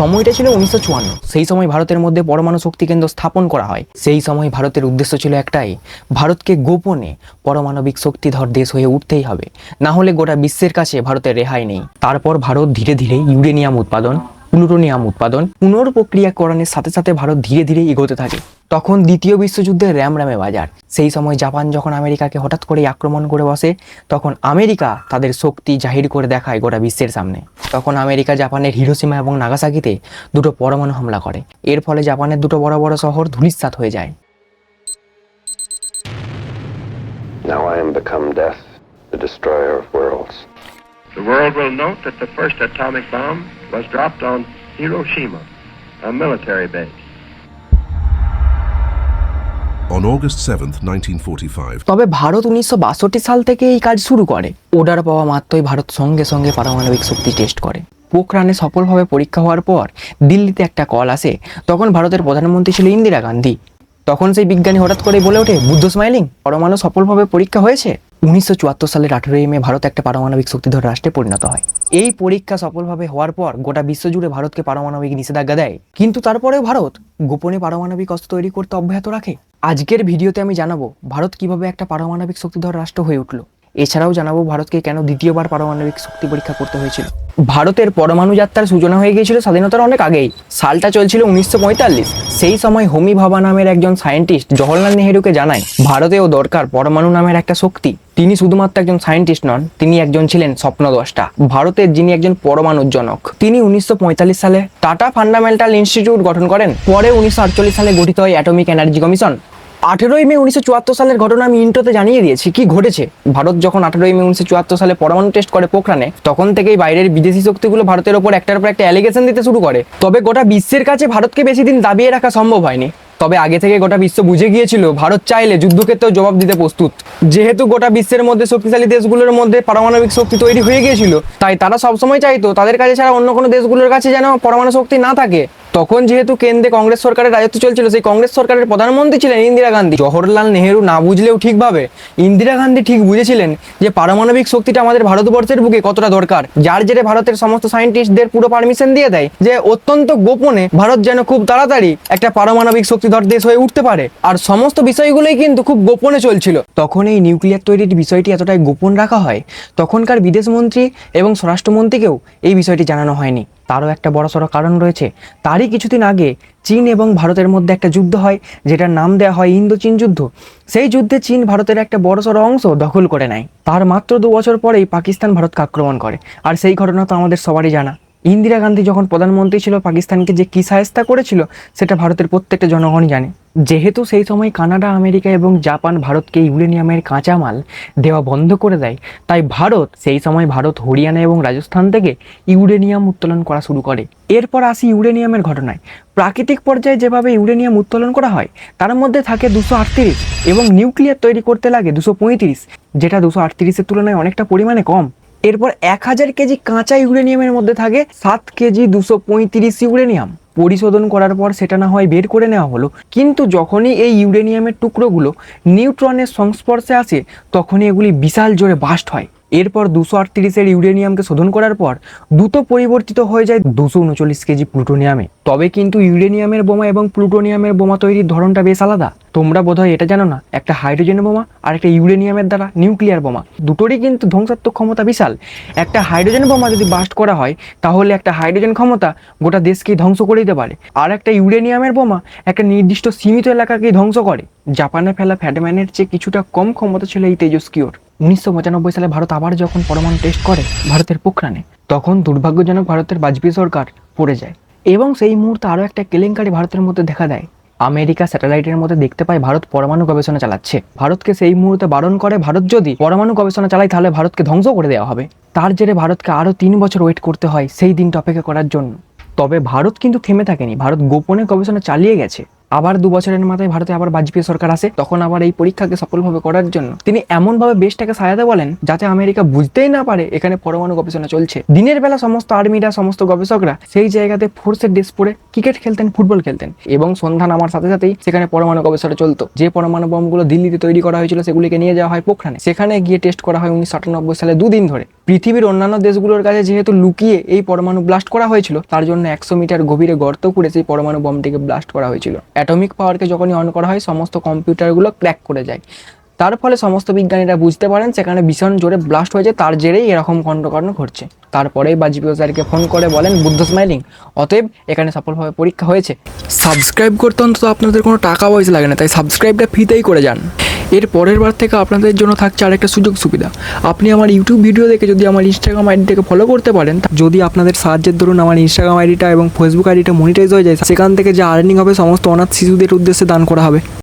সময়টা ছিল উনিশশো চুয়ান্ন। সেই সময় ভারতের মধ্যে পরমাণু শক্তি কেন্দ্র স্থাপন করা হয়। সেই সময় ভারতের উদ্দেশ্য ছিল একটাই, ভারতকে গোপনে পরমাণবিক শক্তিধর দেশ হয়ে উঠতেই হবে। না হলে গোটা বিশ্বের কাছে ভারতের রেহাই নেই। তারপর ভারত ধীরে ধীরে ইউরেনিয়াম উৎপাদন, প্লুটোনিয়াম উৎপাদন, পুনর্প্রক্রিয়াকরণের সাথে সাথে ভারত ধীরে ধীরে এগোতে থাকে। তখন দ্বিতীয় বিশ্বযুদ্ধের র্যাম র্যামে বাজার সেই সময় জাপান যখন আমেরিকাকে হঠাৎ করে আক্রমণ করে বসে তখন আমেরিকা তাদের শক্তি জাহির করে দেখায় গোটা বিশ্বের সামনে তখন আমেরিকা জাপানের হিরোসীমা এবং নাগাসাকিতে দুটো পরমাণু হামলা করে এর ফলে জাপানের দুটো বড় বড় শহর ধূলিসাৎ হয়ে যায় Now I am become death, the destroyer of worlds. The world will note that the first atomic bomb was dropped on Hiroshima, a military base. On August 7th, 1945, তবে ভারত উনিশশো বাষট্টি সাল থেকে এই কাজ শুরু করে। অর্ডার পাওয়া মাত্রই ভারত সঙ্গে সঙ্গে পারমাণবিক শক্তি টেস্ট করে। পোখরানে সফলভাবে পরীক্ষা হওয়ার পর দিল্লিতে একটা কল আসে তখন ভারতের প্রধানমন্ত্রী ছিল ইন্দিরা গান্ধী। তখন সেই বিজ্ঞানী হঠাৎ করে বলে ওঠে বুদ্ধ স্মাইলিং পরমাণু সফলভাবে পরীক্ষা হয়েছে? উনিশশো চুয়াত্তর সালের আঠেরোই মে ভারত একটা পারমাণবিক শক্তিধর রাষ্ট্রে পরিণত হয়। এই পরীক্ষা সফলভাবে হওয়ার পর গোটা বিশ্বজুড়ে ভারতকে পারমাণবিক নিষেধাজ্ঞা দেয়। কিন্তু তারপরেও ভারত গোপনে পারমাণবিক অস্ত্র তৈরি করতে অব্যাহত রাখে। আজকের ভিডিওতে আমি জানাব, ভারত কীভাবে একটা পারমাণবিক শক্তিধর রাষ্ট্র হয়ে উঠল। এছাড়াও জানাব ভারতকে কেন দ্বিতীয়বার পারমাণবিক শক্তি পরীক্ষা করতে হয়েছিল। ভারতের পরমাণু যাত্রার সূচনা হয়ে গিয়েছিল স্বাধীনতার অনেক আগেই। সালটা চলছিল উনিশশো পঁয়তাল্লিশ। সেই সময় হোমি ভাবা নামের একজন সায়েন্টিস্ট জওহরলাল নেহেরুকে জানায়, ভারতেও দরকার পরমাণু নামের একটা শক্তি। তিনি শুধুমাত্র একজন সায়েন্টিস্ট নন, তিনি একজন ছিলেন স্বপ্নদ্রষ্টা। ভারতের যিনি একজন পরমাণুর জনক। তিনি উনিশশো পঁয়তাল্লিশ সালে টাটা ফান্ডামেন্টাল ইনস্টিটিউট গঠন করেন। পরে উনিশশো আটচল্লিশ সালে গঠিত হয় অ্যাটমিক এনার্জি কমিশন। আঠেরোই মে উনিশশো চুয়াত্তর সালের ঘটনা আমি ইন্টোতে জানিয়ে দিয়েছি। কি ঘটেছে? ভারত যখন আঠেরোই মে উনিশশো চুয়াত্তর সালে পরমাণু টেস্ট করে পোখরানে, তখন থেকেই বাইরের বিদেশি শক্তিগুলো ভারতের ওপর একটার পর একটা অ্যালিগেশন দিতে শুরু করে। তবে গোটা বিশ্বের কাছে ভারতকে বেশি দিন দাবিয়ে রাখা সম্ভব হয়নি। তবে আগে থেকে গোটা বিশ্ব বুঝে গিয়েছিল, ভারত চাইলে যুদ্ধক্ষেত্রেও জবাব দিতে প্রস্তুত। যেহেতু গোটা বিশ্বের মধ্যে শক্তিশালী দেশগুলোর মধ্যে পারমাণবিক শক্তি তৈরি হয়ে গিয়েছিল, তাই তারা সবসময় চাইতো তাদের কাছে ছাড়া অন্য কোনো দেশগুলোর কাছে যেন পরমাণু শক্তি না থাকে। তখন যেহেতু কেন্দ্রে কংগ্রেস সরকারের রাজত্ব চলছিল, সেই কংগ্রেস সরকারের প্রধানমন্ত্রী ছিলেন ইন্দিরা গান্ধী। জওহরলাল নেহেরু না বুঝলেও ঠিকভাবে ইন্দিরা গান্ধী ঠিক বুঝেছিলেন যে পারমাণবিক শক্তিটা আমাদের ভারতবর্ষের বুকে কতটা দরকার। যার জেরে ভারতের সমস্ত সায়েন্টিস্টদের পুরো পারমিশন দিয়ে দেয় যে অত্যন্ত গোপনে ভারত যেন খুব তাড়াতাড়ি একটা পারমাণবিক শক্তিধর দেশ হয়ে উঠতে পারে। আর সমস্ত বিষয়গুলোই কিন্তু খুব গোপনে চলছিল। তখন এই নিউক্লিয়ার তৈরির বিষয়টি এতটাই গোপন রাখা হয়, তখনকার বিদেশমন্ত্রী এবং স্বরাষ্ট্রমন্ত্রীকেও এই বিষয়টি জানানো হয়নি। তারও একটা বড়সড় কারণ রয়েছে। তারই কিছুদিন আগে চীন এবং ভারতের মধ্যে একটা যুদ্ধ হয়, যেটার নাম দেওয়া হয় ইন্দো চীন যুদ্ধ। সেই যুদ্ধে চীন ভারতের একটা বড়সড় অংশ দখল করে নেয়। তার মাত্র দু বছর পরেই পাকিস্তান ভারতকে আক্রমণ করে। আর সেই ঘটনা তো আমাদের সবারই জানা। ইন্দিরা গান্ধী যখন প্রধানমন্ত্রী ছিল, পাকিস্তানকে যে কী সাহেস্তা করেছিল, সেটা ভারতের প্রত্যেকটা জনগণই জানে। যেহেতু সেই সময় কানাডা, আমেরিকা এবং জাপান ভারতকে ইউরেনিয়ামের কাঁচামাল দেওয়া বন্ধ করে দেয়, তাই ভারত, সেই সময় ভারত হরিয়ানা এবং রাজস্থান থেকে ইউরেনিয়াম উত্তোলন করা শুরু করে। এরপর আসি ইউরেনিয়ামের ঘটনায়। প্রাকৃতিক পর্যায়ে যেভাবে ইউরেনিয়াম উত্তোলন করা হয়, তার মধ্যে থাকে দুশো আটত্রিশ এবং নিউক্লিয়ার তৈরি করতে লাগে দুশো পঁয়ত্রিশ, যেটা দুশো আটত্রিশের তুলনায় অনেকটা পরিমাণে কম। এরপর এক হাজার কেজি কাঁচা ইউরেনিয়ামের মধ্যে থাকে সাত কেজি দুশো পঁয়ত্রিশ ইউরেনিয়াম। পরিশোধন করার পর সেটা না হয় বের করে নেওয়া হলো। কিন্তু যখনই এই ইউরেনিয়ামের টুকরোগুলো নিউট্রনের সংস্পর্শে আসে, তখনই এগুলি বিশাল জোরে বাস্ট হয়। এরপর দুশো আটত্রিশের ইউরেনিয়ামকে শোধন করার পর দ্রুত পরিবর্তিত হয়ে যায় দুশো উনচল্লিশ কেজি প্লুটোনিয়ামে। তবে কিন্তু ইউরেনিয়ামের বোমা এবং প্লুটোনিয়ামের বোমা তৈরির ধরনটা বেশ আলাদা। তোমরা বোধহয় এটা জানো না, একটা হাইড্রোজেন বোমা আর একটা ইউরেনিয়ামের দ্বারা নিউক্লিয়ার বোমা। দুটোরই কিন্তু ধ্বংসাত্মক ক্ষমতা বিশাল। একটা হাইড্রোজেন বোমা যদি বাস্ট করা হয়, তাহলে একটা হাইড্রোজেন ক্ষমতা গোটা দেশকেই ধ্বংস করে দিতে পারে। আর একটা ইউরেনিয়ামের বোমা একটা নির্দিষ্ট সীমিত এলাকাকেই ধ্বংস করে। জাপানে ফেলা ফ্যাডম্যানের চেয়ে কিছুটা কম ক্ষমতা ছিল এই তেজস্ক্রিয়র। উনিশশো পঁচানব্বই সালে ভারত আবার যখন পরমাণু টেস্ট করে ভারতের পোখরানে তখন দুর্ভাগ্যজনক ভারতের বাজপেয়ী সরকার পড়ে যায়। এবং সেই মুহূর্তে আরও একটা কেলেঙ্কারি ভারতের মধ্যে দেখা দেয়। আমেরিকা স্যাটেলাইটের মধ্যে দেখতে পায় ভারত পরমাণু গবেষণা চালাচ্ছে। ভারতকে সেই মুহূর্তে বারণ করে, ভারত যদি পরমাণু গবেষণা চালায়, তাহলে ভারতকে ধ্বংস করে দেওয়া হবে। তার জেরে ভারতকে আরও তিন বছর ওয়েট করতে হয় সেই দিনটা অপেক্ষা করার জন্য। তবে ভারত কিন্তু থেমে থাকেনি। ভারত গোপনে গবেষণা চালিয়ে গেছে। আবার দু বছরের মাথায় ভারতে আবার বাজপেয়ী সরকার আসে, তখন আবার এই পরীক্ষাকে সফলভাবে করার জন্য। তিনি এমনভাবে বেশটাকে সাজাতে বলেন, যাতে আমেরিকা বুঝতেই না পারে এখানে পরমাণু গবেষণা চলছে। দিনের বেলা সমস্ত আর্মিরা, সমস্ত গবেষকরা সেই জায়গাতে ফোর্সের ড্রেস পরে ক্রিকেট খেলতেন, ফুটবল খেলতেন। এবং সন্ধ্যা নামার সাথে সাথেই সেখানে পরমাণু গবেষণা চলতো। যে পরমাণু বমগুলো দিল্লিতে তৈরি করা হয়েছিল, সেগুলিকে নিয়ে যাওয়া হয় পোখরানে। সেখানে গিয়ে টেস্ট করা হয় উনিশশো আটানব্বই সালে দুদিন ধরে। পৃথিবীর অন্যান্য দেশগুলোর কাছে যেহেতু লুকিয়ে এই পরমাণু ব্লাস্ট করা হয়েছিল, তার জন্য একশো মিটার গভীরে গর্ত করে সেই পরমাণু বমটিকে ব্লাস্ট করা হয়েছিল। অ্যাটমিক পাওয়ারকে যখনই অন করা হয়, সমস্ত কম্পিউটারগুলো ক্র্যাক করে যায়। তার ফলে সমস্ত বিজ্ঞানীরা বুঝতে পারেন, সেখানে ভীষণ জোরে ব্লাস্ট হয়েছে, তার জেরেই এরকম কাণ্ড ঘটছে। তারপরেই বাজপেয়ী স্যারকে ফোন করে বলেন, বুদ্ধ স্মাইলিং অতএব এখানে সফলভাবে পরীক্ষা হয়েছে। সাবস্ক্রাইব করতে অন্তত আপনাদের কোনো টাকা পয়সা লাগে না, তাই সাবস্ক্রাইবটা ফ্রিতেই করে যান। এর পরের বার থেকে আপনাদের জন্য থাকছে আরেকটা সুযোগ সুবিধা। আপনি আমার ইউটিউব ভিডিও দেখে যদি আমার ইনস্টাগ্রাম আইডি থেকে ফলো করতে পারেন যদি আপনাদের সাহায্যের ধরুন আমার ইনস্টাগ্রাম আইডিটা এবং ফেসবুক আইডিটা মনিটাইজ হয়ে যায়, সেখান থেকে যে আর্নিং হবে সমস্ত অনাথ শিশুদের উদ্দেশ্যে দান করা হবে।